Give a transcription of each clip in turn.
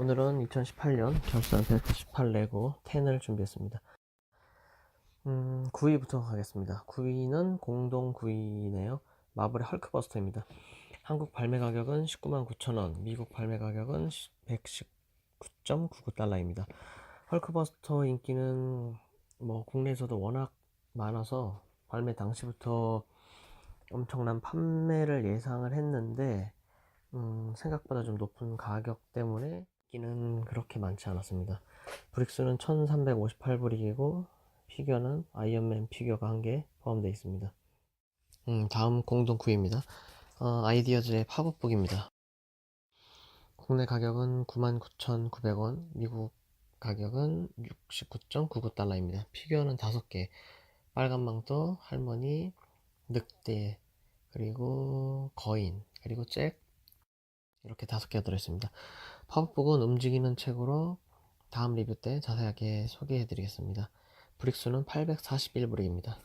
오늘은 2018년 결산 벨트 18 레고 10을 준비했습니다. 음, 9위부터 가겠습니다. 9위는 공동 9위네요. 마블의 헐크버스터입니다. 한국 발매 가격은 199,000원, 미국 발매 가격은 119.99달러입니다. 헐크버스터 인기는 뭐 국내에서도 워낙 많아서 발매 당시부터 엄청난 판매를 예상을 했는데 음, 생각보다 좀 높은 가격 때문에 인 기는 그렇게 많지 않았습니다. 브릭스는 1358브릭이고 피규어는 아이언맨 피규어가 한 개 포함되어 있습니다. 음, 다음 공동 9위입니다. 어, 아이디어즈의 팝업북입니다. 국내 가격은 99,900원, 미국 가격은 69.99달러입니다. 피규어는 5개, 빨간 망토, 할머니, 늑대, 그리고 거인, 그리고 잭, 이렇게 다섯 개가 들어있습니다. 팝업북은 움직이는 책으로 다음 리뷰 때 자세하게 소개해 드리겠습니다. 브릭수는 841브릭입니다.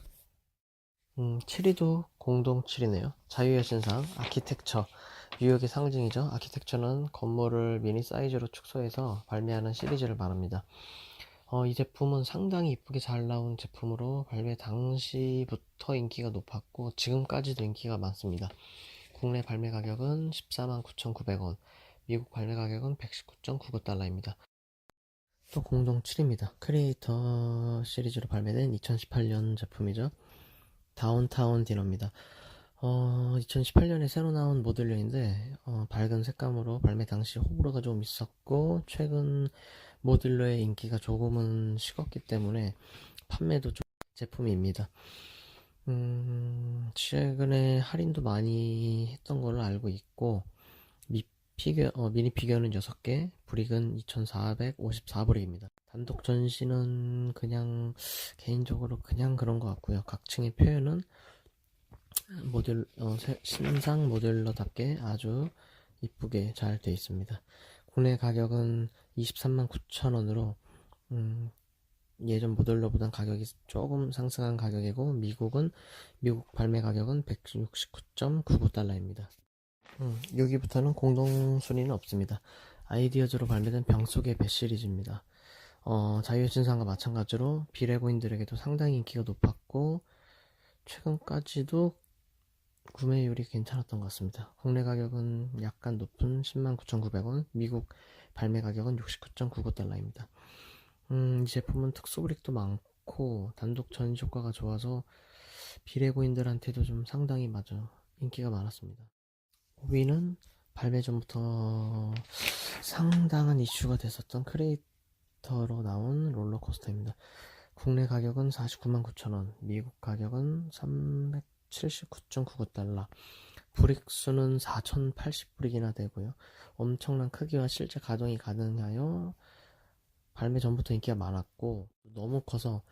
음, 7위도 공동 7위네요. 자유의 신상, 아키텍처. 뉴욕의 상징이죠. 아키텍처는 건물을 미니 사이즈로 축소해서 발매하는 시리즈를 말합니다. 어, 이 제품은 상당히 이쁘게 잘 나온 제품으로 발매 당시부터 인기가 높았고 지금까지도 인기가 많습니다. 국내 발매 가격은 149,900원, 미국 발매 가격은 119.99달러입니다. 또 공동 7입니다. 크리에이터 시리즈로 발매된 2018년 제품이죠. 다운타운 디너입니다. 어, 2018년에 새로 나온 모듈러인데 어, 밝은 색감으로 발매 당시 호불호가 좀 있었고 최근 모듈러의 인기가 조금은 식었기 때문에 판매도 좀 제품입니다. 음, 최근에 할인도 많이 했던 걸로 알고 있고 미 피규어, 어, 미니 피규어는 6개, 브릭은 2,454브릭입니다. 단독 전시는 그냥 개인적으로 그냥 그런 것 같고요. 각 층의 표현은 모델 어, 새- 신상 모델러답게 아주 이쁘게 잘 되어 있습니다. 국내 가격은 23만 9천 원으로 음, 예전 모델러보단 가격이 조금 상승한 가격이고 미국은 미국 발매 가격은 169.99달러입니다. 음, 여기부터는 공동 순위는 없습니다. 아이디어즈로 발매된 병 속의 배 시리즈입니다. 어, 자유의 신상과 마찬가지로 비레고인들에게도 상당히 인기가 높았고 최근까지도 구매율이 괜찮았던 것 같습니다. 국내 가격은 약간 높은 109,900원, 미국 발매 가격은 69.99달러입니다. 음, 이 제품은 특수 브릭도 많고 단독 전시 효과가 좋아서 비레고인들한테도 좀 상당히 맞아 인기가 많았습니다. 5위는 발매 전부터 상당한 이슈가 됐었던 크리에이터로 나온 롤러코스터입니다. 국내 가격은 49만 9천원, 미국 가격은 379.99달러, 브릭 수는 4080브릭이나 되고요. 엄청난 크기와 실제 가동이 가능하여 발매 전부터 인기가 많았고 너무 커서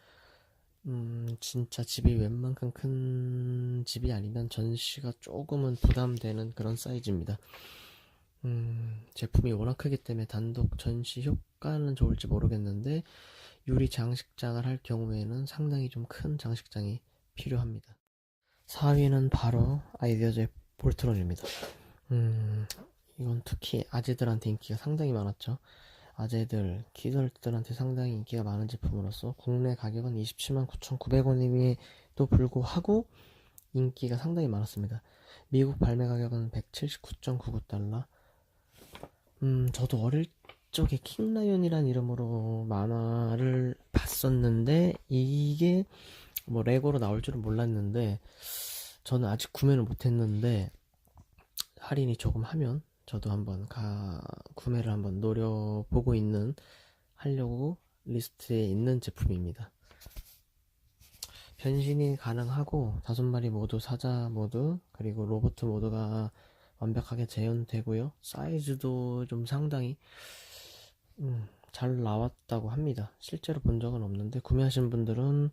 음 진짜 집이 웬만큼 큰 집이 아니면 전시가 조금은 부담되는 그런 사이즈입니다. 음 제품이 워낙 크기 때문에 단독 전시 효과는 좋을지 모르겠는데 유리 장식장을 할 경우에는 상당히 좀 큰 장식장이 필요합니다. 4위는 바로 아이디어즈의 볼트론입니다. 음 이건 특히 아재들한테 인기가 상당히 많았죠. 아재들, 키덜들한테 상당히 인기가 많은 제품으로서 국내 가격은 27만 9,900원임에도 불구하고 인기가 상당히 많았습니다. 미국 발매 가격은 179.99달러. 음, 저도 어릴 적에 킹라이언이란 이름으로 만화를 봤었는데 이게 뭐 레고로 나올 줄은 몰랐는데 저는 아직 구매를 못했는데 할인이 조금 하면 저도 한번 가 구매를 한번 노려보고 있는 하려고 리스트에 있는 제품입니다. 변신이 가능하고 다섯 마리 모두 사자 모드 그리고 로봇 모드가 완벽하게 재현되고요. 사이즈도 좀 상당히 음, 잘 나왔다고 합니다. 실제로 본 적은 없는데 구매하신 분들은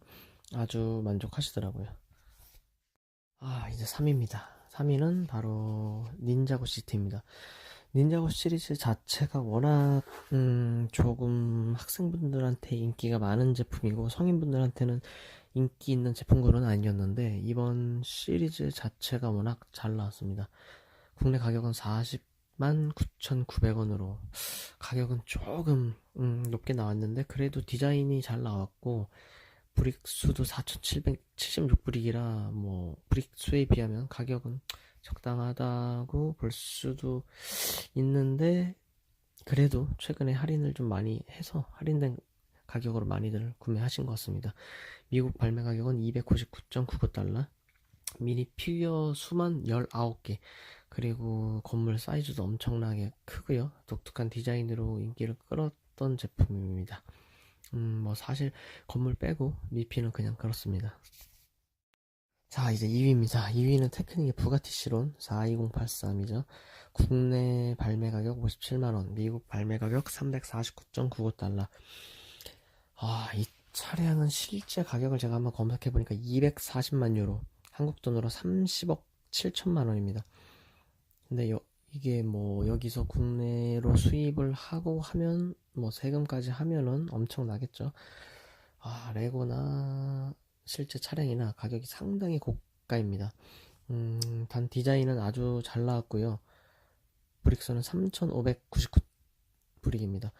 아주 만족하시더라고요. 아 이제 3위입니다. 3위는 바로 닌자고 시티입니다. 닌자고 시리즈 자체가 워낙 음, 조금 학생분들한테 인기가 많은 제품이고 성인분들한테는 인기 있는 제품군은 아니었는데 이번 시리즈 자체가 워낙 잘 나왔습니다. 국내 가격은 40 19,900원으로 가격은 조금 음, 높게 나왔는데 그래도 디자인이 잘 나왔고 브릭 수도 4,776브릭이라 뭐 브릭 수에 비하면 가격은 적당하다고 볼 수도 있는데 그래도 최근에 할인을 좀 많이 해서 할인된 가격으로 많이들 구매하신 것 같습니다. 미국 발매 가격은 299.99달러 미니 피규어 수만 19개 그리고 건물 사이즈도 엄청나게 크고요 독특한 디자인으로 인기를 끌었던 제품입니다 음 뭐 사실 건물 빼고 미피는 그냥 그렇습니다. 자 이제 2위입니다. 2위는 테크닉의 부가티 시론 42083이죠. 국내 발매 가격 57만원 미국 발매 가격 349.99달러. 아 이 차량은 실제 가격을 제가 한번 검색해 보니까 240만 유로 한국 돈으로 30억 7천만 원입니다. 근데 여, 이게 뭐 여기서 국내로 수입을 하고 하면 뭐 세금까지 하면은 엄청 나겠죠. 아 레고나 실제 차량이나 가격이 상당히 고가입니다. 음, 단 디자인은 아주 잘 나왔고요. 브릭스는 3,599 브릭입니다.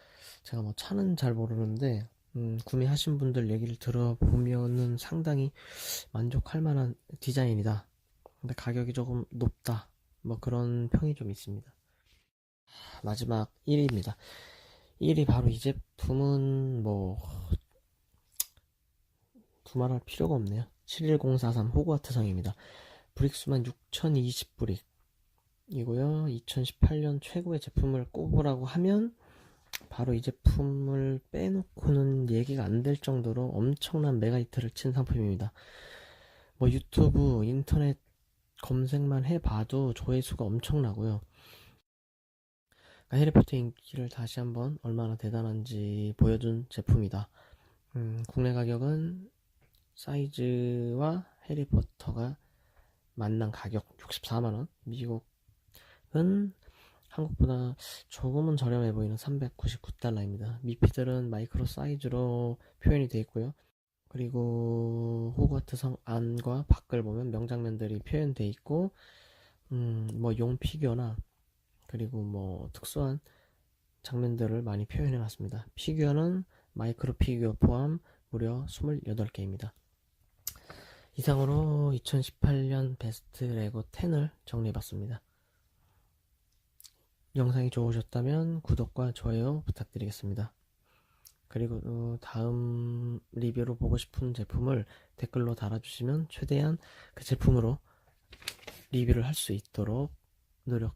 제가 뭐 차는 잘 모르는데 음, 구매하신 분들 얘기를 들어보면은 상당히 만족할 만한 디자인이다. 근데 가격이 조금 높다. 뭐 그런 평이 좀 있습니다. 마지막 1위입니다. 1위 바로 이 제품은 뭐 두말할 필요가 없네요. 71043 호그와트성입니다. 브릭수만 6020브릭 이고요. 2018년 최고의 제품을 꼽으라고 하면 바로 이 제품을 빼놓고는 얘기가 안 될 정도로 엄청난 메가히트를 친 상품입니다. 뭐 유튜브, 인터넷 검색만 해봐도 조회수가 엄청나고요. 그러니까 해리포터 인기를 다시 한번 얼마나 대단한지 보여준 제품이다. 음, 국내 가격은 사이즈와 해리포터가 만난 가격 64만원, 미국은 한국보다 조금은 저렴해 보이는 399달러입니다. 미피들은 마이크로 사이즈로 표현이 되어 있고요. 그리고 호그와트 성 안과 밖을 보면 명장면들이 표현되어 있고 음, 뭐 용 피규어나 그리고 뭐 특수한 장면들을 많이 표현해 놨습니다. 피규어는 마이크로 피규어 포함 무려 28개입니다. 이상으로 2018년 베스트 레고 10을 정리해 봤습니다. 영상이 좋으셨다면 구독과 좋아요 부탁드리겠습니다. 그리고 어, 다음 리뷰로 보고 싶은 제품을 댓글로 달아주시면 최대한 그 제품으로 리뷰를 할 수 있도록 노력